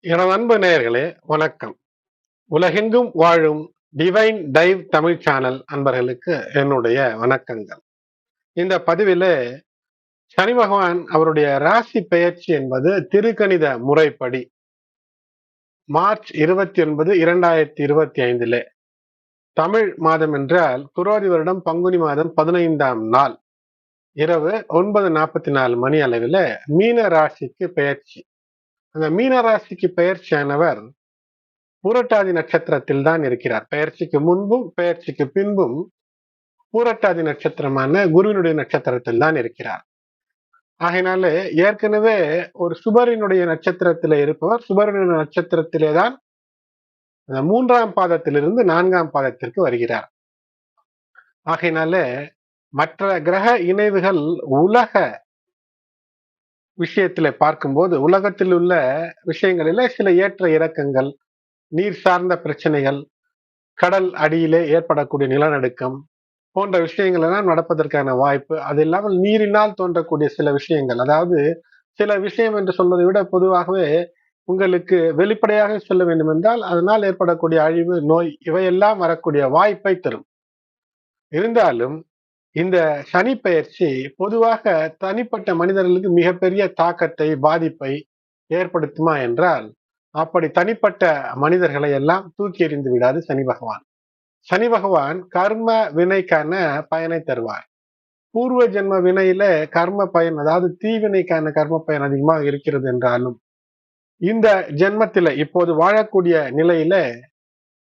எனது அன்பு நேயர்களே வணக்கம். உலகெங்கும் வாழும் டிவைன் டைவ் தமிழ் சேனல் அன்பர்களுக்கு என்னுடைய வணக்கங்கள். இந்த பதிவிலே சனி பகவான் அவருடைய ராசி பெயர்ச்சி என்பது திருக்கணித முறைப்படி மார்ச் இருபத்தி ஒன்பது இரண்டாயிரத்தி இருபத்தி ஐந்திலே தமிழ் மாதம் என்றால் குரோதி வருடம் பங்குனி மாதம் பதினைந்தாம் நாள். இரவு ஒன்பது நாற்பத்தி நாலு மணி அளவில் மீன ராசிக்கு பெயர்ச்சி. அந்த மீன ராசிக்கு பெயர்ச்சியானவர் பூரட்டாதி நட்சத்திரத்தில் தான் இருக்கிறார். பெயர்ச்சிக்கு முன்பும் பெயர்ச்சிக்கு பின்பும் பூரட்டாதி நட்சத்திரமான குருவினுடைய நட்சத்திரத்தில் தான் இருக்கிறார். ஆகையினாலே ஏற்கனவே ஒரு சுபரினுடைய நட்சத்திரத்திலே இருப்பவர் சுபரினுடைய நட்சத்திரத்திலே தான் மூன்றாம் பாதத்திலிருந்து நான்காம் பாதத்திற்கு வருகிறார். ஆகையினாலே மற்ற கிரக இணைவுகள் உலக விஷயத்தில் பார்க்கும்போது உலகத்தில் உள்ள விஷயங்களில சில ஏற்ற இறக்கங்கள் நீர் சார்ந்த பிரச்சனைகள் கடல் அடியிலே ஏற்படக்கூடிய நிலநடுக்கம் போன்ற விஷயங்கள் எல்லாம் நடப்பதற்கான வாய்ப்பு. அது இல்லாமல் நீரினால் தோன்றக்கூடிய சில விஷயங்கள். அதாவது சில விஷயம் என்று சொல்வதை விட பொதுவாகவே உங்களுக்கு வெளிப்படையாக சொல்ல வேண்டும் என்றால் அதனால் ஏற்படக்கூடிய அழிவு நோய் இவையெல்லாம் வரக்கூடிய வாய்ப்பை தரும். இருந்தாலும் இந்த சனி பயிற்சி பொதுவாக தனிப்பட்ட மனிதர்களுக்கு மிகப்பெரிய தாக்கத்தை பாதிப்பை ஏற்படுத்துமா என்றால் அப்படி தனிப்பட்ட மனிதர்களை எல்லாம் தூக்கி எறிந்து விடாது சனி பகவான். சனி பகவான் கர்ம வினைக்கான பயனை தருவார். பூர்வ ஜென்ம வினையில கர்ம பயன் அதாவது தீவினைக்கான கர்ம பயன் அதிகமாக இருக்கிறது என்றாலும் இந்த ஜென்மத்தில இப்போது வாழக்கூடிய நிலையில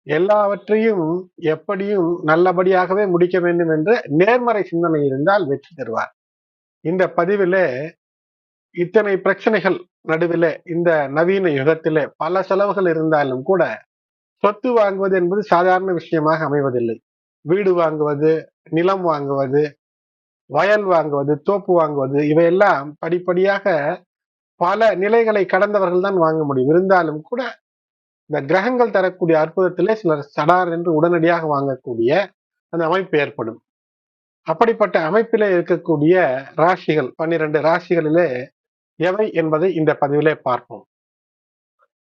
எல்லாவற்றையும் எப்படியும் நல்லபடியாகவே முடிக்க வேண்டும் என்று நேர்மறை சிந்தனை இருந்தால் வெற்றி தருவார். இந்த பதிவிலே இத்தனை பிரச்சனைகள் நடுவில் இந்த நவீன யுகத்திலே பல செலவுகள் இருந்தாலும் கூட சொத்து வாங்குவது என்பது சாதாரண விஷயமாக அமைவதில்லை. வீடு வாங்குவது நிலம் வாங்குவது வயல் வாங்குவது தோப்பு வாங்குவது இவையெல்லாம் படிப்படியாக பல நிலைகளை கடந்தவர்கள் தான் வாங்க முடியும். இருந்தாலும் கூட இந்த கிரகங்கள் தரக்கூடிய அற்புதத்திலே சிலர் சடார் என்று உடனடியாக வாங்கக்கூடிய அந்த அமைப்பு ஏற்படும். அப்படிப்பட்ட அமைப்பிலே இருக்கக்கூடிய ராசிகள் பன்னிரண்டு ராசிகளிலே எவை என்பதை இந்த பதிவிலே பார்ப்போம்.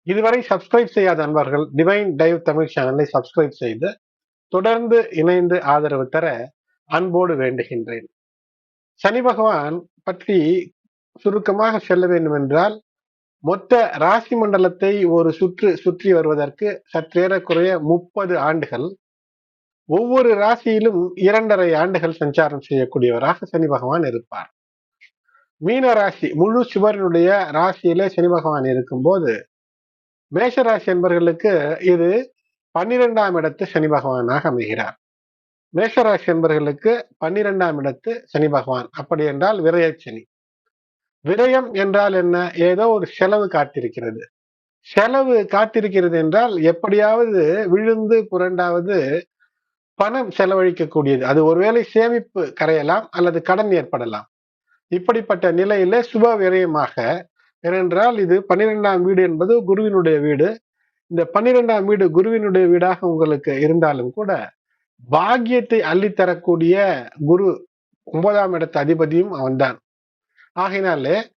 இதுவரை சப்ஸ்கிரைப் செய்யாத அன்பர்கள் டிவைன் டைவ் தமிழ் சேனலை சப்ஸ்கிரைப் செய்து தொடர்ந்து இணைந்து ஆதரவு தர அன்போடு வேண்டுகின்றேன். சனி பகவான் பற்றி சுருக்கமாக செல்ல வேண்டும் என்றால் மொத்த ராசி மண்டலத்தை ஒரு சுற்று சுற்றி வருவதற்கு சற்றேறக்குறைய முப்பது ஆண்டுகள். ஒவ்வொரு ராசியிலும் இரண்டரை ஆண்டுகள் சஞ்சாரம் செய்யக்கூடியவராக சனி பகவான் இருப்பார். மீன ராசி முழு சுவரனுடைய ராசியில சனி பகவான் இருக்கும்போது மேஷராசி என்பர்களுக்கு இது பன்னிரெண்டாம் இடத்து சனி பகவானாக அமைகிறார். மேஷராசி என்பர்களுக்கு பன்னிரெண்டாம் இடத்து சனி பகவான். அப்படி என்றால் விரய சனி விரயம் என்றால் என்ன? ஏதோ ஒரு செலவு காத்திருக்கிறது. செலவு காத்திருக்கிறது என்றால் எப்படியாவது விழுந்து புரண்டாவது பணம் செலவழிக்கக்கூடியது. அது ஒருவேளை சேமிப்பு கரையலாம் அல்லது கடன் ஏற்படலாம். இப்படிப்பட்ட நிலையில சுப விரயமாக ஏனென்றால் இது பன்னிரெண்டாம் வீடு என்பது குருவினுடைய வீடு. இந்த பன்னிரெண்டாம் வீடு குருவினுடைய வீடாக உங்களுக்கு இருந்தாலும் கூட பாக்கியத்தை அள்ளித்தரக்கூடிய குரு ஒன்பதாம் இடத்து அதிபதியும் அவன்தான். ஆகையினாலே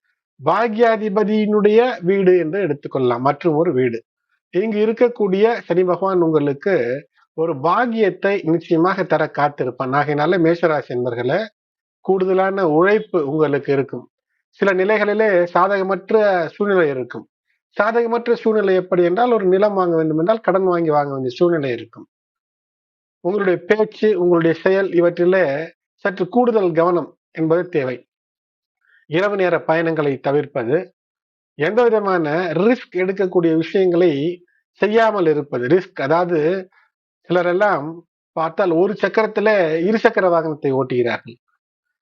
பாக்யாதிபதியினுடைய வீடு என்று எடுத்துக்கொள்ளலாம். மற்றும் ஒரு வீடு. இங்கு இருக்கக்கூடிய சனி பகவான் உங்களுக்கு ஒரு பாகியத்தை நிச்சயமாக தர காத்திருப்பான். ஆகையினால மேஷராசி என்பர்களை கூடுதலான உழைப்பு உங்களுக்கு இருக்கும். சில நிலைகளிலே சாதகமற்ற சூழ்நிலை இருக்கும். சாதகமற்ற சூழ்நிலை எப்படி என்றால் ஒரு நிலம் வாங்க வேண்டும் என்றால் கடன் வாங்கி வாங்க வேண்டிய சூழ்நிலை இருக்கும். உங்களுடைய பேச்சு உங்களுடைய செயல் இவற்றிலே சற்று கூடுதல் கவனம் என்பது தேவை. இரவு நேர பயணங்களை தவிர்ப்பது எந்த விதமான ரிஸ்க் எடுக்கக்கூடிய விஷயங்களை செய்யாமல் இருப்பது. ரிஸ்க் அதாவது சிலரெல்லாம் பார்த்தால் ஒரு சக்கரத்துல இருசக்கர வாகனத்தை ஓட்டுகிறார்கள்.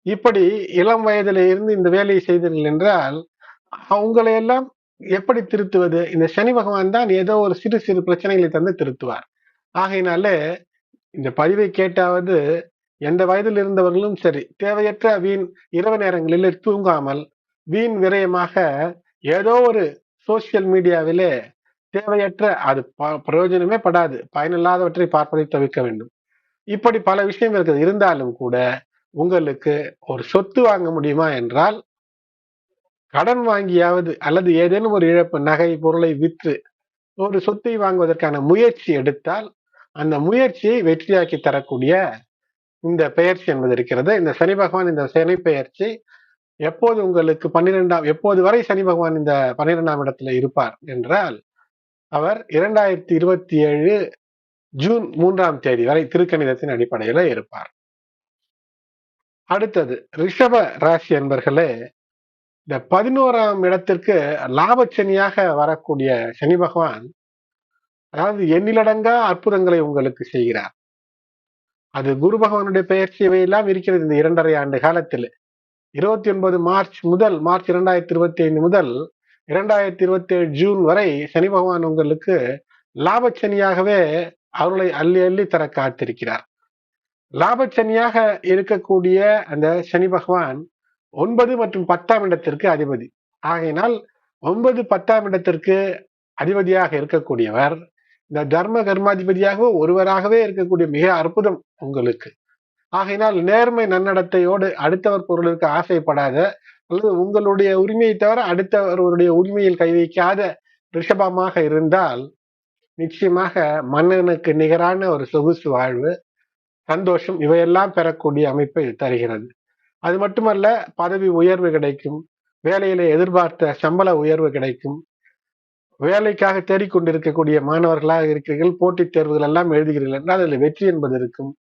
இப்படி இளம் வயதில இருந்து இந்த வேலையை செய்தீர்கள் என்றால் அவங்களை எல்லாம் எப்படி திருத்துவது? இந்த சனி பகவான் தான் ஏதோ ஒரு சிறு சிறு பிரச்சனைகளை தந்து திருத்துவார். ஆகையினால இந்த பதிவை கேட்டாவது எந்த வயதில் இருந்தவர்களும் சரி தேவையற்ற வீண் இரவு நேரங்களில் தூங்காமல் வீண் விரயமாக ஏதோ ஒரு சோசியல் மீடியாவிலே தேவையற்ற அது பிரயோஜனமே படாது. பயனில்லாதவற்றை பார்ப்பதை தவிர்க்க வேண்டும். இப்படி பல விஷயம் இருக்குது. இருந்தாலும் கூட உங்களுக்கு ஒரு சொத்து வாங்க முடியுமா என்றால் கடன் வாங்கியாவது அல்லது ஏதேனும் ஒரு இழப்பு நகை பொருளை விற்று ஒரு சொத்தை வாங்குவதற்கான முயற்சி எடுத்தால் அந்த முயற்சியை வெற்றியாக்கி தரக்கூடிய இந்த பெயர்ச்சி என்பது இருக்கிறது. இந்த சனி பகவான் இந்த சனி பெயர்ச்சி எப்போது உங்களுக்கு பன்னிரெண்டாம் எப்போது வரை சனி பகவான் இந்த பன்னிரெண்டாம் இடத்துல இருப்பார் என்றால் அவர் இரண்டாயிரத்தி இருபத்தி ஏழு ஜூன் மூன்றாம் தேதி வரை திருக்கணிதத்தின் அடிப்படையில இருப்பார். அடுத்தது ரிஷப ராசி என்பர்களே இந்த பதினோராம் இடத்திற்கு லாபச்சனியாக வரக்கூடிய சனி பகவான் அதாவது எண்ணிலடங்கா அற்புதங்களை உங்களுக்கு செய்கிறார். அது குரு பகவானுடைய பெயர்ச்சி இவையெல்லாம் இருக்கிறது இந்த இரண்டரை ஆண்டு காலத்தில். இருபத்தி ஒன்பது மார்ச் முதல் மார்ச் இரண்டாயிரத்தி இருபத்தி ஐந்து முதல் இரண்டாயிரத்தி இருபத்தி ஏழு ஜூன் வரை சனி பகவான் உங்களுக்கு லாபச்சனியாகவே அவர்களை அள்ளி அள்ளி தர காத்திருக்கிறார். லாபச்சனியாக இருக்கக்கூடிய அந்த சனி பகவான் ஒன்பது மற்றும் பத்தாம் இடத்திற்கு அதிபதி. ஆகையினால் ஒன்பது பத்தாம் இடத்திற்கு அதிபதியாக இருக்கக்கூடியவர் இந்த தர்ம கர்மாதிபதியாக ஒருவராகவே இருக்கக்கூடிய மிக அற்புதம் உங்களுக்கு. ஆகையினால் நேர்மை நன்னடத்தையோடு அடுத்தவர் பொருளுக்கு ஆசைப்படாத அல்லது உங்களுடைய உரிமையை தவிர அடுத்தவருடைய உரிமையில் கை வைக்காத ரிஷபமாக இருந்தால் நிச்சயமாக மன்னனுக்கு நிகரான ஒரு சொகுசு வாழ்வு சந்தோஷம் இவையெல்லாம் பெறக்கூடிய அமைப்பை தருகிறது. அது மட்டுமல்ல பதவி உயர்வு கிடைக்கும் வேலையில எதிர்பார்த்த சம்பள உயர்வு கிடைக்கும் வேலைக்காக தேடிக்கொண்டிருக்கக்கூடிய மாணவர்களாக இருக்கிறீர்கள் போட்டித் தேர்வுகள் எல்லாம் எழுதுகிறீர்கள் என்றால் அதில் வெற்றி என்பது இருக்கும்.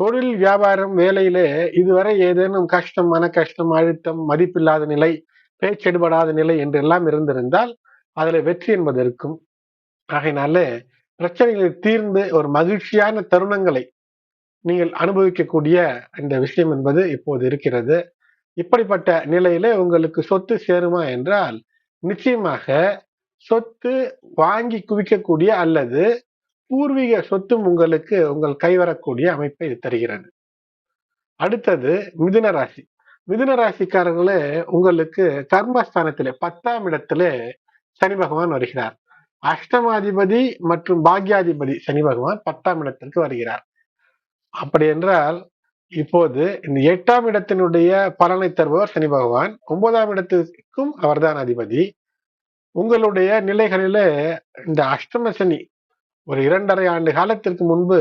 தொழில் வியாபாரம் வேலையிலே இதுவரை ஏதேனும் கஷ்டம் மன கஷ்டம் அழுத்தம் மதிப்பில்லாத நிலை பேச்செடுபடாத நிலை என்றெல்லாம் இருந்திருந்தால் அதில் வெற்றி என்பது இருக்கும். ஆகையினால பிரச்சனைகளை தீர்ந்து ஒரு மகிழ்ச்சியான தருணங்களை நீங்கள் அனுபவிக்கக்கூடிய இந்த விஷயம் என்பது இப்போது இருக்கிறது. இப்படிப்பட்ட நிலையில உங்களுக்கு சொத்து சேருமா என்றால் நிச்சயமாக சொத்து வாங்கி குவிக்கக்கூடிய அல்லது பூர்வீக சொத்தும் உங்களுக்கு உங்கள் கைவரக்கூடிய அமைப்பை இது தருகிறது. அடுத்தது மிதுன ராசி. மிதுன ராசிக்காரர்களே உங்களுக்கு கர்மஸ்தானத்திலே பத்தாம் இடத்திலே சனி பகவான் வருகிறார். அஷ்டமாதிபதி மற்றும் பாக்யாதிபதி சனி பகவான் பத்தாம் இடத்திற்கு வருகிறார். அப்படி என்றால் இப்போது இந்த எட்டாம் இடத்தினுடைய பலனை தருபவர் சனி பகவான் ஒன்பதாம் இடத்திற்கும் அவர்தான் அதிபதி. உங்களுடைய நிலைகளில இந்த அஷ்டம சனி ஒரு இரண்டரை ஆண்டு காலத்திற்கு முன்பு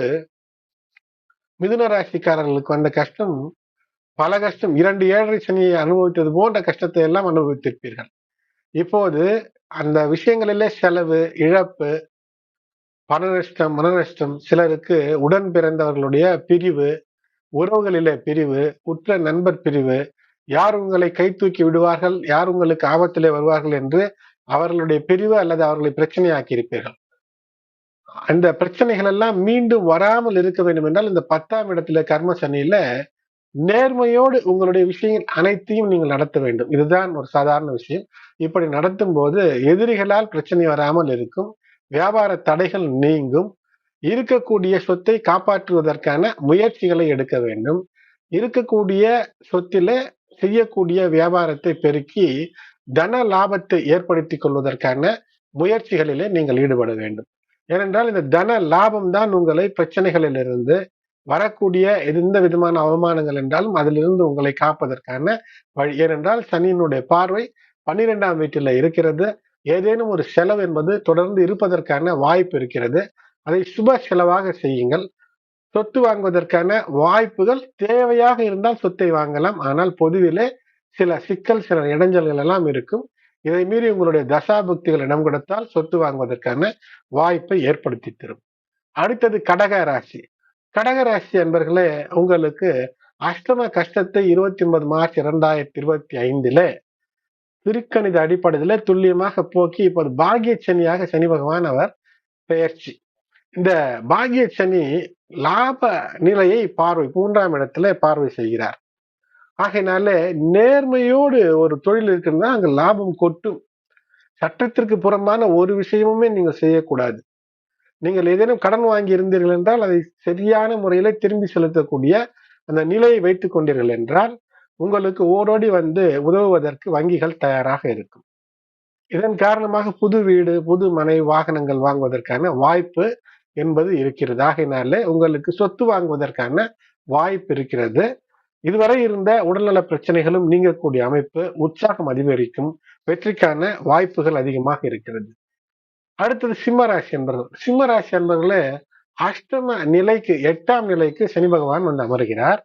மிதுன ராசிக்காரர்களுக்கு வந்த கஷ்டம் பல கஷ்டம் இரண்டு ஏழரை சனியை அனுபவித்தது போன்ற கஷ்டத்தை எல்லாம் அனுபவித்திருப்பீர்கள். இப்போது அந்த விஷயங்களிலே செலவு இழப்பு பண நஷ்டம் மன நஷ்டம் சிலருக்கு உடன் பிறந்தவர்களுடைய பிரிவு உறவுகளிலே பிரிவு உற்ற நண்பர் பிரிவு யார் உங்களை கை தூக்கி விடுவார்கள் யார் உங்களுக்கு ஆபத்திலே வருவார்கள் என்று அவர்களுடைய பிரிவு அல்லது அவர்களை பிரச்சனையாக்கி இருப்பீர்கள் அந்த பிரச்சனைகள் எல்லாம் மீண்டும் வராமல் இருக்க வேண்டும் என்றால் இந்த பத்தாம் இடத்துல கர்ம சனியில நேர்மையோடு உங்களுடைய விஷயங்கள் அனைத்தையும் நீங்கள் நடத்த வேண்டும். இதுதான் ஒரு சாதாரண விஷயம். இப்படி நடத்தும் போது எதிரிகளால் பிரச்சனை வராமல் இருக்கும். வியாபார தடைகள் நீங்கும். இருக்கக்கூடிய சொத்தை காப்பாற்றுவதற்கான முயற்சிகளை எடுக்க வேண்டும். இருக்கக்கூடிய சொத்தில செய்யக்கூடிய வியாபாரத்தை பெருக்கி தன லாபத்தை ஏற்படுத்தி கொள்வதற்கான முயற்சிகளிலே நீங்கள் ஈடுபட வேண்டும். ஏனென்றால் இந்த தன லாபம் தான் உங்களை பிரச்சனைகளிலிருந்து வரக்கூடிய எந்த விதமான அவமானங்கள் என்றாலும் அதிலிருந்து உங்களை காப்பதற்கான வழி. ஏனென்றால் சனியினுடைய பார்வை பன்னிரெண்டாம் வீட்டில் இருக்கிறது. ஏதேனும் ஒரு செலவு என்பது தொடர்ந்து இருப்பதற்கான வாய்ப்பு இருக்கிறது. அதை சுப செலவாக செய்யுங்கள். சொத்து வாங்குவதற்கான வாய்ப்புகள் தேவையாக இருந்தால் சொத்தை வாங்கலாம். ஆனால் பொதுவிலே சில சிக்கல் சில இடைஞ்சல்கள் எல்லாம் இருக்கும். இதை மீறி உங்களுடைய தசாபுக்திகள் இடம் கொடுத்தால் சொத்து வாங்குவதற்கான வாய்ப்பை ஏற்படுத்தி தரும். அடுத்தது கடக ராசி. கடக ராசி என்பர்களே உங்களுக்கு அஷ்டம கஷ்டத்தை இருபத்தி ஒன்பது மார்ச் இரண்டாயிரத்தி இருபத்தி ஐந்துல திருக்கணித அடிப்படையில துல்லியமாக போக்கி இப்போது பாகிய சனியாக சனி பகவான் அவர் பெயர்ச்சி. இந்த பாகிய சனி லாப நிலையை பார்வை மூன்றாம் இடத்துல பார்வை செய்கிறார். ஆகையினால நேர்மையோடு ஒரு தொழில் இருக்குன்னா அங்க லாபம் கொட்டும். சட்டத்திற்கு புறம்பான ஒரு விஷயமுமே நீங்க செய்யக்கூடாது. நீங்கள் ஏதேனும் கடன் வாங்கி இருந்தீர்கள் என்றால் அதை சரியான முறையில திரும்பி செலுத்தக்கூடிய அந்த நிலையை வைத்துக் கொண்டீர்கள் என்றால் உங்களுக்கு ஓடோடி வந்து உதவுவதற்கு வங்கிகள் தயாராக இருக்கும். இதன் காரணமாக புது வீடு புது மனை வாகனங்கள் வாங்குவதற்கான வாய்ப்பு என்பது இருக்கிறது. ஆகையினாலே உங்களுக்கு சொத்து வாங்குவதற்கான வாய்ப்பு இருக்கிறது. இதுவரை இருந்த உடல்நல பிரச்சனைகளும் நீங்கக்கூடிய அமைப்பு உற்சாகம் அதிகரிக்கும் வெற்றிக்கான வாய்ப்புகள் அதிகமாக இருக்கிறது. அடுத்தது சிம்மராசி என்பர்கள். சிம்மராசி என்பர்களே அஷ்டம நிலைக்கு எட்டாம் நிலைக்கு சனி பகவான் வந்து அமர்கிறார்.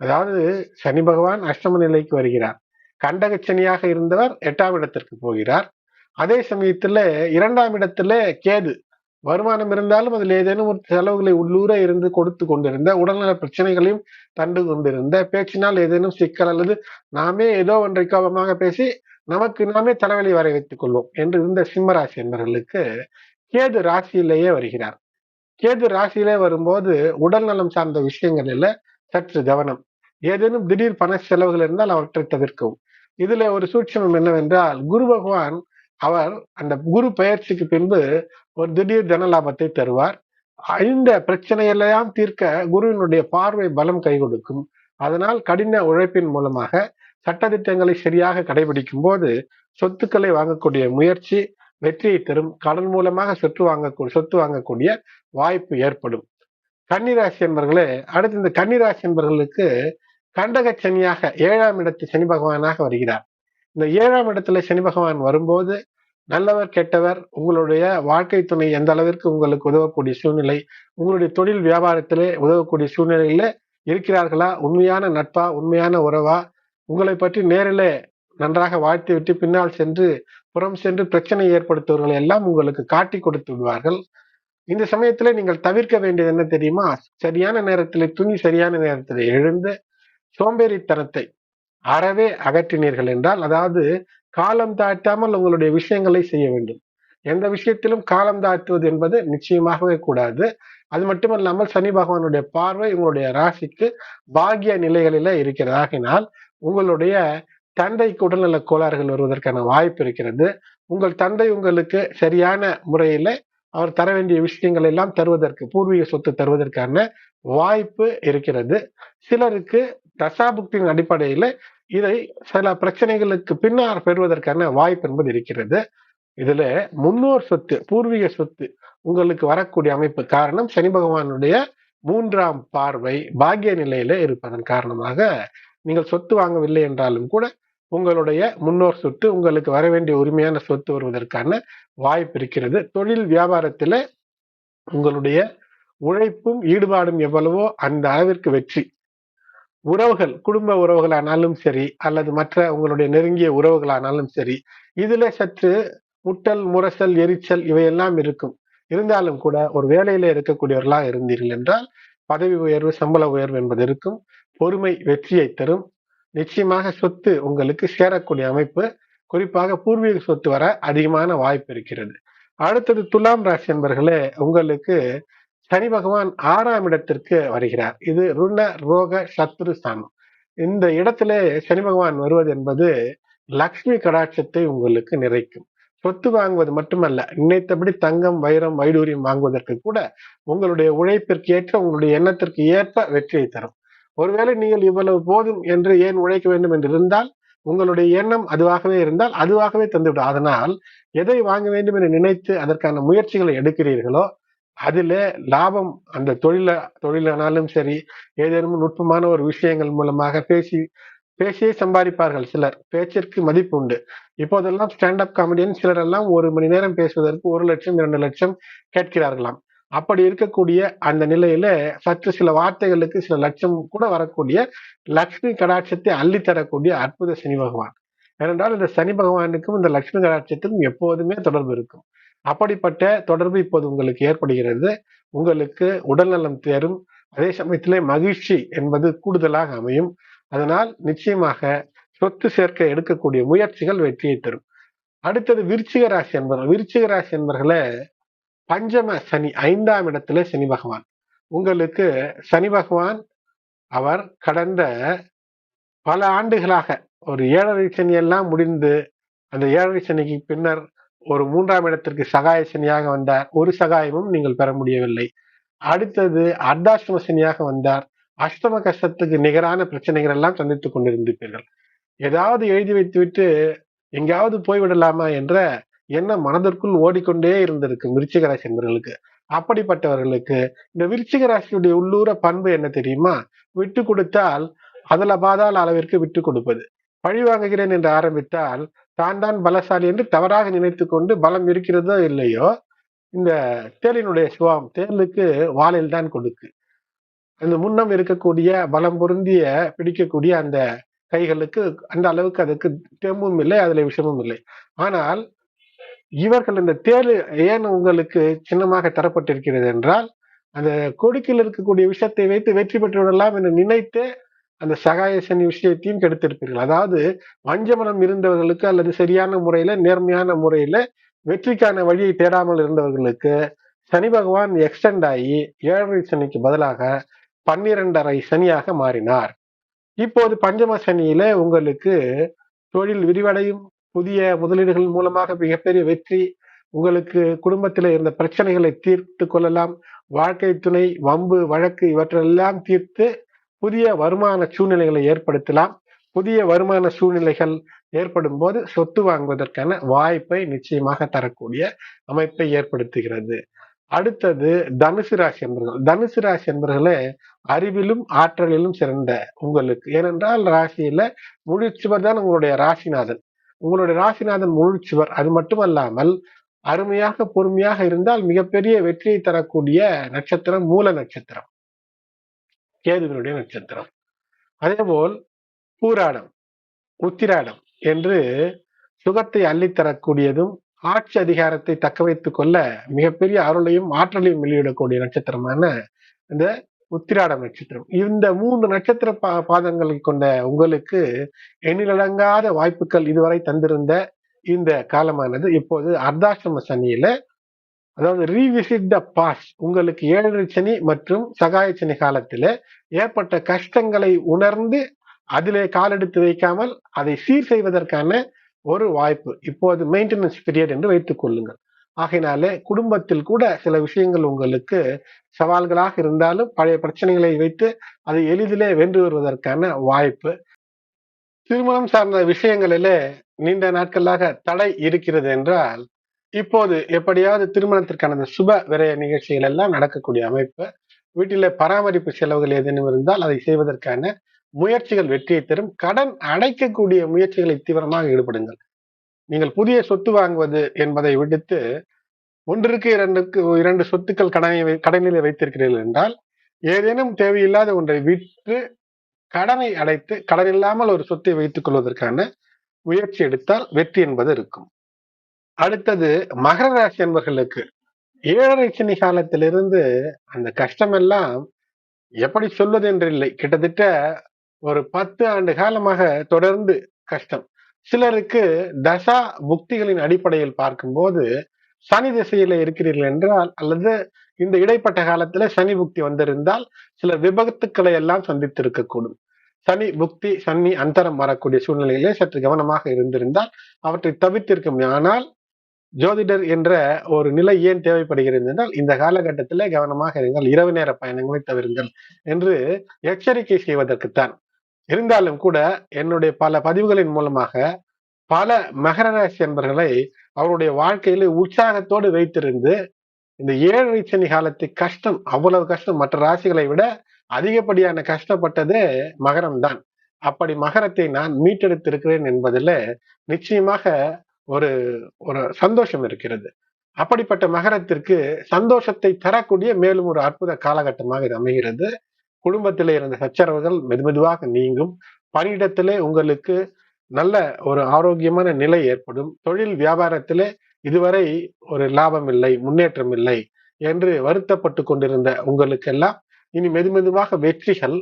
அதாவது சனி பகவான் அஷ்டம நிலைக்கு வருகிறார். கண்டக சனியாக இருந்தவர் எட்டாம் இடத்திற்கு போகிறார். அதே சமயத்துல இரண்டாம் இடத்துல கேது வருமானம் இருந்தாலும் அதில் ஏதேனும் ஒரு செலவுகளை உள்ளூர இருந்து கொடுத்து கொண்டிருந்த உடல்நல பிரச்சனைகளையும் தண்டு கொண்டிருந்த பேச்சினால் ஏதேனும் சிக்கல் அல்லது நாமே ஏதோ ஒன்றை கோபமாக பேசி நமக்கு நாமே தலைவலி வரை வைத்துக் கொள்வோம் என்று இருந்த சிம்மராசி என்பர்களுக்கு கேது ராசியிலேயே வருகிறார். கேது ராசியிலே வரும்போது உடல் நலம் சார்ந்த விஷயங்களில் சற்று கவனம். ஏதேனும் திடீர் பண செலவுகள் இருந்தால் அவற்றை தவிர்க்கவும். இதுல ஒரு சூட்சமம் என்னவென்றால் குரு பகவான் அவர் அந்த குரு பயிற்சிக்கு பின்பு ஒரு திடீர் தனலாபத்தை தருவார். இந்த பிரச்சனையெல்லாம் தீர்க்க குருவினுடைய பார்வை பலம் கை கொடுக்கும். அதனால் கடின உழைப்பின் மூலமாக சட்டத்திட்டங்களை சரியாக கடைபிடிக்கும் போது சொத்துக்களை வாங்கக்கூடிய முயற்சி வெற்றியை தரும். கடன் மூலமாக சொத்து வாங்கக்கூடிய சொத்து வாங்கக்கூடிய வாய்ப்பு ஏற்படும். கன்னிராசி என்பர்களே அடுத்து இந்த கன்னிராசி என்பர்களுக்கு கண்டக சனியாக ஏழாம் இடத்து சனி பகவானாக வருகிறார். இந்த ஏழாம் இடத்துல சனி பகவான் வரும்போது நல்லவர் கெட்டவர் உங்களுடைய வாழ்க்கை துணை எந்த அளவிற்கு உங்களுக்கு உதவக்கூடிய சூழ்நிலை உங்களுடைய தொழில் வியாபாரத்திலே உதவக்கூடிய சூழ்நிலையில இருக்கிறார்களா? உண்மையான நட்பா உண்மையான உறவா? உங்களை பற்றி நேரிலே நன்றாக வாழ்த்தி விட்டு பின்னால் சென்று புறம் சென்று பிரச்சனை ஏற்படுத்துவர்களை எல்லாம் உங்களுக்கு காட்டி கொடுத்து விடுவார்கள். இந்த சமயத்துல நீங்கள் தவிர்க்க வேண்டியது என்ன தெரியுமா? சரியான நேரத்தில் துணி சரியான நேரத்தில் எழுந்து சோம்பேறித்தனத்தை அறவே அகற்றினீர்கள் என்றால் அதாவது காலம் தாழ்த்தாமல் உங்களுடைய விஷயங்களை செய்ய வேண்டும். எந்த விஷயத்திலும் காலம் தாழ்த்துவது என்பது நிச்சயமாகவே கூடாது. அது மட்டுமல்லாமல் சனி பகவானுடைய பார்வை உங்களுடைய ராசிக்கு பாகிய நிலைகளில இருக்கிறதாகினால் உங்களுடைய தந்தைக்கு உடல்நல கோளாறுகள் வருவதற்கான வாய்ப்பு இருக்கிறது. உங்கள் தந்தை உங்களுக்கு சரியான முறையில அவர் தர வேண்டிய விஷயங்கள் எல்லாம் தருவதற்கு பூர்வீக சொத்து தருவதற்கான வாய்ப்பு இருக்கிறது. சிலருக்கு தசாபுக்தியின் அடிப்படையில இதை சில பிரச்சனைகளுக்கு பின்னால் பெறுவதற்கான வாய்ப்பு என்பது இருக்கிறது. இதுல முன்னோர் சொத்து பூர்வீக சொத்து உங்களுக்கு வரக்கூடிய அமைப்பு காரணம் சனி பகவானுடைய மூன்றாம் பார்வை பாக்கிய நிலையில இருப்பதன் காரணமாக நீங்கள் சொத்து வாங்கவில்லை என்றாலும் கூட உங்களுடைய முன்னோர் சொத்து உங்களுக்கு வர வேண்டிய உரிமையான சொத்து வருவதற்கான வாய்ப்பு இருக்கிறது. தொழில் வியாபாரத்துல உங்களுடைய உழைப்பும் ஈடுபாடும் எவ்வளவோ அந்த அளவிற்கு வெற்றி. உறவுகள் குடும்ப உறவுகளானாலும் சரி அல்லது மற்ற உங்களுடைய நெருங்கிய உறவுகளானாலும் சரி இதுல சற்று முட்டல் முரசல் எரிச்சல் இவையெல்லாம் இருக்கும். இருந்தாலும் கூட ஒரு வேலையில இருக்கக்கூடியவர்களாக இருந்தீர்கள் என்றால் பதவி உயர்வு சம்பள உயர்வு என்பது இருக்கும். பொறுமை வெற்றியை தரும். நிச்சயமாக சொத்து உங்களுக்கு சேரக்கூடிய அமைப்பு குறிப்பாக பூர்வீக சொத்து வர அதிகமான வாய்ப்பு இருக்கிறது. அடுத்தது துலாம் ராசி என்பர்களே உங்களுக்கு சனி பகவான் ஆறாம் இடத்திற்கு வருகிறார். இது ருண ரோக சத்ரு ஸ்தானம். இந்த இடத்துல சனி பகவான் வருவது என்பது லக்ஷ்மி கடாட்சத்தை உங்களுக்கு நிறைக்கும். சொத்து வாங்குவது மட்டுமல்ல நினைத்தபடி தங்கம் வைரம் வைடூரியம் வாங்குவதற்கு கூட உங்களுடைய உழைப்பிற்கு ஏற்ற உங்களுடைய எண்ணத்திற்கு ஏற்ப வெற்றியை தரும். ஒருவேளை நீங்கள் இவ்வளவு போதும் என்று ஏன் உழைக்க வேண்டும் என்று இருந்தால் உங்களுடைய எண்ணம் அதுவாகவே இருந்தால் அதுவாகவே தந்துவிடும். அதனால் எதை வாங்க வேண்டும் என்று நினைத்து அதற்கான முயற்சிகளை எடுக்கிறீர்களோ அதுல லாபம் அந்த தொழில தொழிலானாலும் சரி ஏதேனும் நுட்பமான ஒரு விஷயங்கள் மூலமாக பேசி பேசியே சம்பாதிப்பார்கள் சிலர். பேச்சிற்கு மதிப்பு உண்டு. இப்போதெல்லாம் ஸ்டாண்ட் அப் காமெடியன் சிலர் எல்லாம் ஒரு மணி நேரம் பேசுவதற்கு ஒரு லட்சம் இரண்டு லட்சம் கேட்கிறார்களாம். அப்படி இருக்கக்கூடிய அந்த நிலையில சற்று சில வார்த்தைகளுக்கு சில லட்சம் கூட வரக்கூடிய லக்ஷ்மி கடாட்சத்தை அள்ளித்தரக்கூடிய அற்புத சனி பகவான். ஏனென்றால் இந்த சனி பகவானுக்கும் இந்த லக்ஷ்மி கடாட்சத்துக்கும் எப்போதுமே தொடர்பு இருக்கும். அப்படிப்பட்ட தொடர்பு இப்போது உங்களுக்கு ஏற்படுகிறது. உங்களுக்கு உடல்நலம் தேரும். அதே சமயத்திலே மகிழ்ச்சி என்பது கூடுதலாக அமையும். அதனால் நிச்சயமாக சொத்து சேர்க்க எடுக்கக்கூடிய முயற்சிகள் வெற்றியை தரும். அடுத்தது விருச்சிக ராசி என்பவர்கள் விருச்சிக ராசி என்பவர்களே பஞ்சம சனி ஐந்தாம் இடத்துல சனி பகவான். உங்களுக்கு சனி பகவான் அவர் கடந்த பல ஆண்டுகளாக ஒரு ஏழரை சனி எல்லாம் முடிந்து அந்த ஏழரை சனிக்கு பின்னர் ஒரு மூன்றாம் இடத்திற்கு சகாய சனியாக வந்தார். ஒரு சகாயமும் நீங்கள் பெற முடியவில்லை. அடுத்தது அர்த்தாஷ்டம சனியாக வந்தார். அஷ்டம கஷ்டத்துக்கு நிகரான பிரச்சனைகள் எல்லாம் சந்தித்துக் கொண்டிருந்திருப்பீர்கள் ஏதாவது எழுதி வைத்துவிட்டு எங்கேயாவது போய்விடலாமா என்ற எண்ணம் மனதிற்குள் ஓடிக்கொண்டே இருந்திருக்கு விருச்சிக ராசி என்பவர்களுக்கு. அப்படிப்பட்டவர்களுக்கு இந்த விருச்சிக ராசியுடைய உள்ளூர பண்பு என்ன தெரியுமா? விட்டு கொடுத்தால் அதில் பாதாள அளவிற்கு விட்டு கொடுப்பது. பழி வாங்குகிறேன் என்று ஆரம்பித்தால் தான் தான் பலசாலி என்று தவறாக நினைத்து கொண்டு பலம் இருக்கிறதோ இல்லையோ இந்த தேலினுடைய சுவாம் தேலுக்கு வாளில் தான் கொடுக்கு. அந்த முன்னம் இருக்கக்கூடிய பலம் பொருந்திய பிடிக்கக்கூடிய அந்த கைகளுக்கு அந்த அளவுக்கு அதுக்கு தெம்பும் இல்லை அதுல விஷமும் இல்லை. ஆனால் இவர்கள் இந்த தேலு ஏன் உங்களுக்கு சின்னமாக தரப்பட்டிருக்கிறது என்றால் அந்த கொடுக்கில் இருக்கக்கூடிய விஷயத்தை வைத்து வெற்றி பெற்று விடலாம் என்று நினைத்து அந்த சகாய சனி விஷயத்தையும் கெடுத்திருப்பீர்கள். அதாவது வஞ்சமனம் இருந்தவர்களுக்கு அல்லது சரியான முறையில நேர்மையான முறையில வெற்றிக்கான வழியை தேடாமல் இருந்தவர்களுக்கு சனி பகவான் எக்ஸ்டெண்ட் ஆகி ஏழரை சனிக்கு பதிலாக பன்னிரண்டரை சனியாக மாறினார். இப்போது பஞ்சம சனியில உங்களுக்கு தொழில் விரிவடையும். புதிய முதலீடுகள் மூலமாக மிகப்பெரிய வெற்றி. உங்களுக்கு குடும்பத்தில் இருந்த பிரச்சனைகளை தீர்த்து கொள்ளலாம். வாழ்க்கை துணை வம்பு வழக்கு இவற்றெல்லாம் தீர்த்து புதிய வருமான சூழ்நிலைகளை ஏற்படுத்தலாம். புதிய வருமான சூழ்நிலைகள் ஏற்படும் போது சொத்து வாங்குவதற்கான வாய்ப்பை நிச்சயமாக தரக்கூடிய அமைப்பை ஏற்படுத்துகிறது. அடுத்தது தனுசு ராசி என்பர்கள். தனுசு ராசி என்பர்களே அறிவிலும் ஆற்றலிலும் சிறந்த உங்களுக்கு. ஏனென்றால் ராசியில முழுச்சுவர் தான் உங்களுடைய ராசிநாதன். உங்களுடைய ராசிநாதன் முழுச்சுவர் அது மட்டுமல்லாமல் அருமையாக பொறுமையாக இருந்தால் மிகப்பெரிய வெற்றியை தரக்கூடிய நட்சத்திரம் மூல நட்சத்திரம். கேதுவினுடைய நட்சத்திரம். அதேபோல் பூராடம் உத்திராடம் என்று சுகத்தை அள்ளித்தரக்கூடியதும் ஆட்சி அதிகாரத்தை தக்க வைத்துக் கொள்ள மிகப்பெரிய அருளையும் ஆற்றலையும் வெளியிடக்கூடிய நட்சத்திரமான இந்த உத்திராடம் நட்சத்திரம். இந்த மூன்று நட்சத்திர பா பாதங்களை கொண்ட உங்களுக்கு எண்ணிலடங்காத வாய்ப்புகள் இதுவரை தந்திருந்த இந்த காலமானது. இப்போது அர்த்தாசிரம சனியில அதாவது ரீவிசிட் த பாஸ் உங்களுக்கு ஏழரை சனி மற்றும் சகாய சனி காலத்தில் ஏற்பட்ட கஷ்டங்களை உணர்ந்து அதிலே காலெடுத்து வைக்காமல் அதை சீர் செய்வதற்கான ஒரு வாய்ப்பு. இப்போது மெயின்டெனன்ஸ் பீரியட் என்று வைத்துக் கொள்ளுங்கள். ஆகையினாலே குடும்பத்தில் கூட சில விஷயங்கள் உங்களுக்கு சவால்களாக இருந்தாலும் பழைய பிரச்சனைகளை வைத்து அதை எளிதிலே வென்று வருவதற்கான வாய்ப்பு. திருமணம் சார்ந்த விஷயங்களிலே நீண்ட நாட்களாக தடை இருக்கிறது என்றால் இப்போது எப்படியாவது திருமணத்திற்கான சுப விரைய நிகழ்ச்சிகள் எல்லாம் நடக்கக்கூடிய அமைப்பு வீட்டில பராமரிப்பு செலவுகள் ஏதேனும் இருந்தால் அதை செய்வதற்கான முயற்சிகள் வெற்றியை தரும். கடன் அடைக்கக்கூடிய முயற்சிகளை தீவிரமாக ஈடுபடுங்கள். நீங்கள் புதிய சொத்து வாங்குவது என்பதை விடுத்து ஒன்றுக்கு இரண்டுக்கு இரண்டு சொத்துக்கள் கடனை கடனில் வைத்திருக்கிறீர்கள் என்றால் ஏதேனும் தேவையில்லாத ஒன்றை விற்று கடனை அடைத்து கடன் இல்லாமல் ஒரு சொத்தை வைத்துக் கொள்வதற்கான முயற்சி எடுத்தால் வெற்றி என்பது இருக்கும். அடுத்தது மகர ராசி என்பர்களுக்கு. ஏழரை சனி காலத்திலிருந்து அந்த கஷ்டம் எல்லாம் எப்படி சொல்வது என்று இல்லை கிட்டத்தட்ட ஒரு பத்து ஆண்டு காலமாக தொடர்ந்து கஷ்டம். சிலருக்கு தசா புக்திகளின் அடிப்படையில் பார்க்கும்போது சனி திசையில இருக்கிறீர்கள் என்றால் அல்லது இந்த இடைப்பட்ட காலத்துல சனி புக்தி வந்திருந்தால் சில விபத்துக்களை எல்லாம் சந்தித்து இருக்கக்கூடும் சனி புக்தி சனி அந்தரம் வரக்கூடிய சூழ்நிலையிலே சற்று கவனமாக இருந்திருந்தால் அவற்றை தவிர்த்திருக்கும் ஆனால் ஜோதிடர் என்ற ஒரு நிலை ஏன் தேவைப்படுகிறது என்றால் இந்த காலகட்டத்தில் கவனமாக இருங்கள் இரவு நேர பயணங்களை தவிருங்கள் என்று எச்சரிக்கை செய்வதற்குத்தான். இருந்தாலும் கூட என்னுடைய பல பதிவுகளின் மூலமாக பல மகர ராசி என்பர்களை அவருடைய வாழ்க்கையில உற்சாகத்தோடு வைத்திருந்து இந்த ஏழரை சனி காலத்து கஷ்டம் அவ்வளவு கஷ்டம் மற்ற ராசிகளை விட அதிகப்படியான கஷ்டப்பட்டது மகரம் தான் அப்படி மகரத்தை நான் மீட்டெடுத்திருக்கிறேன் என்பதில் நிச்சயமாக ஒரு ஒரு சந்தோஷம் இருக்கிறது. அப்படிப்பட்ட மகரத்திற்கு சந்தோஷத்தை தரக்கூடிய மேலும் ஒரு அற்புத காலகட்டமாக இது அமைகிறது. குடும்பத்திலே இருந்த சச்சரவுகள் மெதுமெதுவாக நீங்கும். பணியிடத்திலே உங்களுக்கு நல்ல ஒரு ஆரோக்கியமான நிலை ஏற்படும். தொழில் வியாபாரத்திலே இதுவரை ஒரு லாபம் இல்லை முன்னேற்றம் இல்லை என்று வருத்தப்பட்டு கொண்டிருந்த உங்களுக்கெல்லாம் இனி மெதுமெதுவாக வெற்றிகள்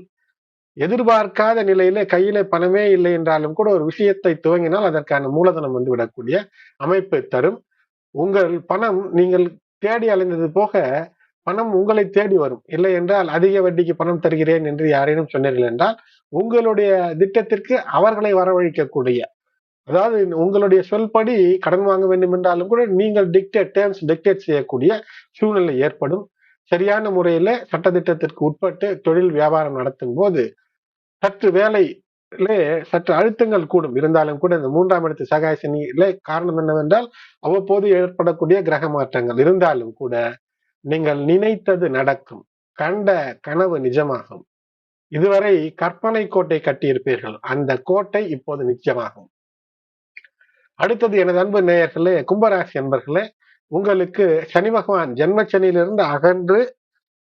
எதிர்பார்க்காத நிலையில கையில பணமே இல்லை என்றாலும் கூட ஒரு விஷயத்தை துவங்கினால் அதற்கான மூலதனம் வந்து விடக்கூடிய அமைப்பை தரும். உங்கள் பணம் நீங்கள் தேடி அலைந்தது போக பணம் உங்களை தேடி வரும். இல்லை என்றால் அதிக வட்டிக்கு பணம் தருகிறேன் என்று யாரேனும் சொன்னீர்கள் என்றால் உங்களுடைய திட்டத்திற்கு அவர்களை வரவழைக்கக்கூடிய அதாவது உங்களுடைய சொல்படி கடன் வாங்க வேண்டும் என்றாலும் கூட நீங்கள் டிக்டேட் டேர்ம்ஸ் டிக்டேட் செய்யக்கூடிய சூழ்நிலை ஏற்படும். சரியான முறையில சட்டத்திட்டத்திற்கு உட்பட்டு தொழில் வியாபாரம் நடத்தும் போது சற்று வேலையிலே சற்று அழுத்தங்கள் கூடும். இருந்தாலும் கூட இந்த மூன்றாம் இடத்து சகாயசனியிலே காரணம் என்னவென்றால் அவ்வப்போது ஏற்படக்கூடிய கிரக மாற்றங்கள் இருந்தாலும் கூட நீங்கள் நினைத்தது நடக்கும். கண்ட கனவு நிஜமாகும். இதுவரை கற்பனை கோட்டை கட்டியிருப்பீர்கள். அந்த கோட்டை இப்போது நிச்சயமாகும். அடுத்தது எனது அன்பு நேயர்களே கும்பராசி என்பர்களே உங்களுக்கு சனி பகவான் ஜென்மச்சனியிலிருந்து அகன்று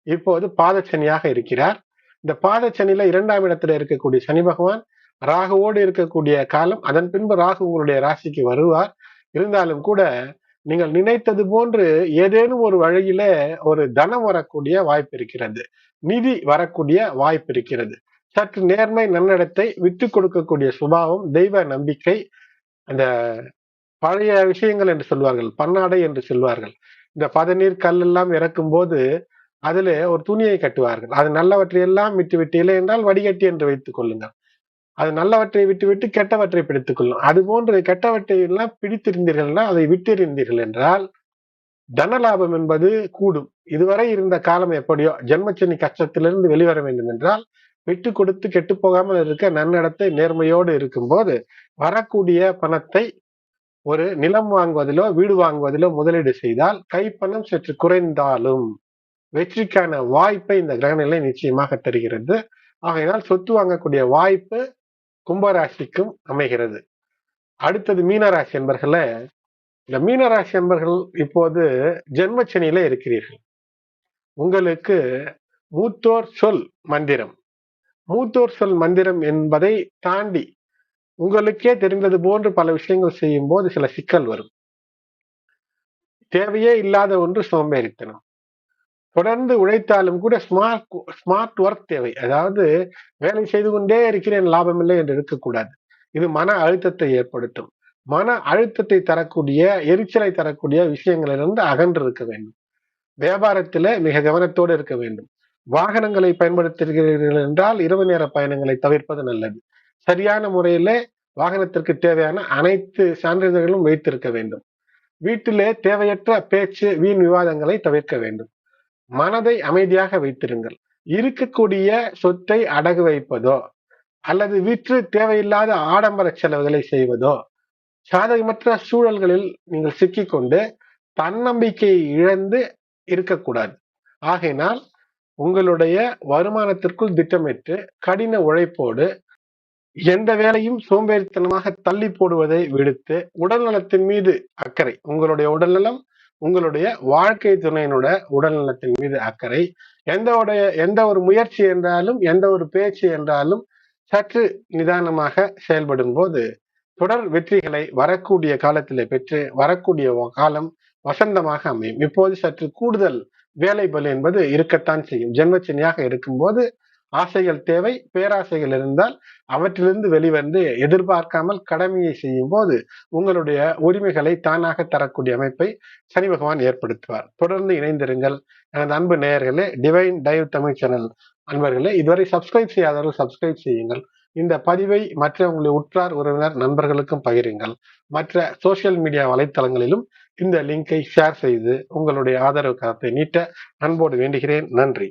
இப்போது பாதச்சனியாக இருக்கிறார். இந்த பாதச்சனியில இரண்டாம் இடத்துல இருக்கக்கூடிய சனி பகவான் ராகுவோடு இருக்கக்கூடிய காலம் அதன் பின்பு ராகு உங்களுடைய ராசிக்கு வருவார். இருந்தாலும் கூட நீங்கள் நினைத்தது போன்று ஏதேனும் ஒரு வழியில ஒரு தனம் வரக்கூடிய வாய்ப்பு இருக்கிறது. நிதி வரக்கூடிய வாய்ப்பு இருக்கிறது. சற்று நேர்மை நன்னடத்தை விட்டு கொடுக்கக்கூடிய சுபாவம் தெய்வ நம்பிக்கை அந்த பழைய விஷயங்கள் என்று சொல்வார்கள் பன்னாடை என்று சொல்வார்கள். இந்த பதநீர் கல் எல்லாம் இறக்கும் போது அதிலே ஒரு துணியை கட்டுவார்கள். அது நல்லவற்றை எல்லாம் விட்டு விட்டு இல்லை என்றால் வடிகட்டி என்று வைத்துக் கொள்ளுங்கள். அது நல்லவற்றை விட்டுவிட்டு கெட்டவற்றை பிடித்துக் கொள்ளும். அது போன்று கெட்டவற்றை எல்லாம் பிடித்திருந்தீர்கள்னா அதை விட்டிருந்தீர்கள் என்றால் தன லாபம் என்பது கூடும். இதுவரை இருந்த காலம் எப்படியோ ஜென்மச்சனி கஷ்டத்திலிருந்து வெளிவர வேண்டும் என்றால் விட்டு கொடுத்து கெட்டு போகாமல் இருக்க நன்னடத்தை நேர்மையோடு இருக்கும்போது வரக்கூடிய பணத்தை ஒரு நிலம் வாங்குவதிலோ வீடு வாங்குவதிலோ முதலீடு செய்தால் கைப்பணம் சற்று குறைந்தாலும் வெற்றிக்கான வாய்ப்பை இந்த கிரகநிலை நிச்சயமாக தருகிறது. ஆகையினால் சொத்து வாங்கக்கூடிய வாய்ப்பு கும்பராசிக்கும் அமைகிறது. அடுத்தது மீனராசி என்பர்களே இந்த மீனராசி என்பர்கள் இப்போது ஜென்மச்சனியில இருக்கிறீர்கள். உங்களுக்கு மூத்தோர் சொல் மந்திரம். மூத்தோர் சொல் மந்திரம் என்பதை தாண்டி உங்களுக்கே தெரிந்தது போன்று பல விஷயங்கள் செய்யும் போது சில சிக்கல் வரும். தேவையே இல்லாத ஒன்று சோம்பேறித்தனம். தொடர்ந்து உழைத்தாலும் கூட ஸ்மார்ட் ஸ்மார்ட் ஒர்க் தேவை. அதாவது வேலை செய்து கொண்டே இருக்கிறேன் லாபம் இல்லை என்று இருக்கக்கூடாது. இது மன அழுத்தத்தை ஏற்படுத்தும். மன அழுத்தத்தை தரக்கூடிய எரிச்சலை தரக்கூடிய விஷயங்களிலிருந்து அகன்று இருக்க வேண்டும். வியாபாரத்தில மிக கவனத்தோடு இருக்க வேண்டும். வாகனங்களை பயன்படுத்துகிறீர்கள் என்றால் இரவு நேர பயணங்களை தவிர்ப்பது நல்லது. சரியான முறையில வாகனத்திற்கு தேவையான அனைத்து சான்றிதழ்களும் வைத்திருக்க வேண்டும். வீட்டிலே தேவையற்ற பேச்சு வீண் விவாதங்களை தவிர்க்க வேண்டும். மனதை அமைதியாக வைத்திருங்கள். இருக்கக்கூடிய சொத்தை அடகு வைப்பதோ அல்லது விற்று தேவையில்லாத ஆடம்பர செலவுகளை செய்வதோ சாதகமற்ற சூழல்களில் நீங்கள் சிக்கிக்கொண்டு தன்னம்பிக்கையை இழந்து இருக்கக்கூடாது. ஆகையினால் உங்களுடைய வருமானத்திற்குள் திட்டமிட்டு கடின உழைப்போடு எந்த வேலையும் சோம்பேறித்தனமாக தள்ளி போடுவதை விடுத்து உடல் நலத்தின் மீது அக்கறை உங்களுடைய உடல்நலம் உங்களுடைய வாழ்க்கை துணையினோட உடல்நலத்தின் மீது அக்கறை. எந்த உடைய எந்த ஒரு முயற்சி என்றாலும் எந்த ஒரு பேச்சு என்றாலும் சற்று நிதானமாக செயல்படும் போது தொடர் வெற்றிகளை வரக்கூடிய காலத்திலே பெற்று வரக்கூடிய காலம் வசந்தமாக அமையும். இப்போது சற்று கூடுதல் வேலை பலு என்பது இருக்கத்தான் செய்யும். ஜென்மச்சனியாக இருக்கும்போது ஆசைகள் தேவை பேராசைகள் இருந்தால் அவற்றிலிருந்து வெளிவந்து எதிர்பார்க்காமல் கடமையை செய்யும் போது உங்களுடைய உரிமைகளை தானாக தரக்கூடிய அமைப்பை சனி பகவான் ஏற்படுத்துவார். தொடர்ந்து இணைந்திருங்கள். எனது அன்பு நேயர்களே டிவைன் டைவ் தமிழ் சேனல் அன்பர்களே இதுவரை சப்ஸ்கிரைப் செய்யாதவர்கள் சப்ஸ்கிரைப் செய்யுங்கள். இந்த பதிவை மற்ற உங்களுடைய உற்றார் உறவினர் நண்பர்களுக்கும் பகிருங்கள். மற்ற சோசியல் மீடியா வலைத்தளங்களிலும் இந்த லிங்கை ஷேர் செய்து உங்களுடைய ஆதரவு கரத்தை நீட்ட அன்போடு வேண்டுகிறேன். நன்றி.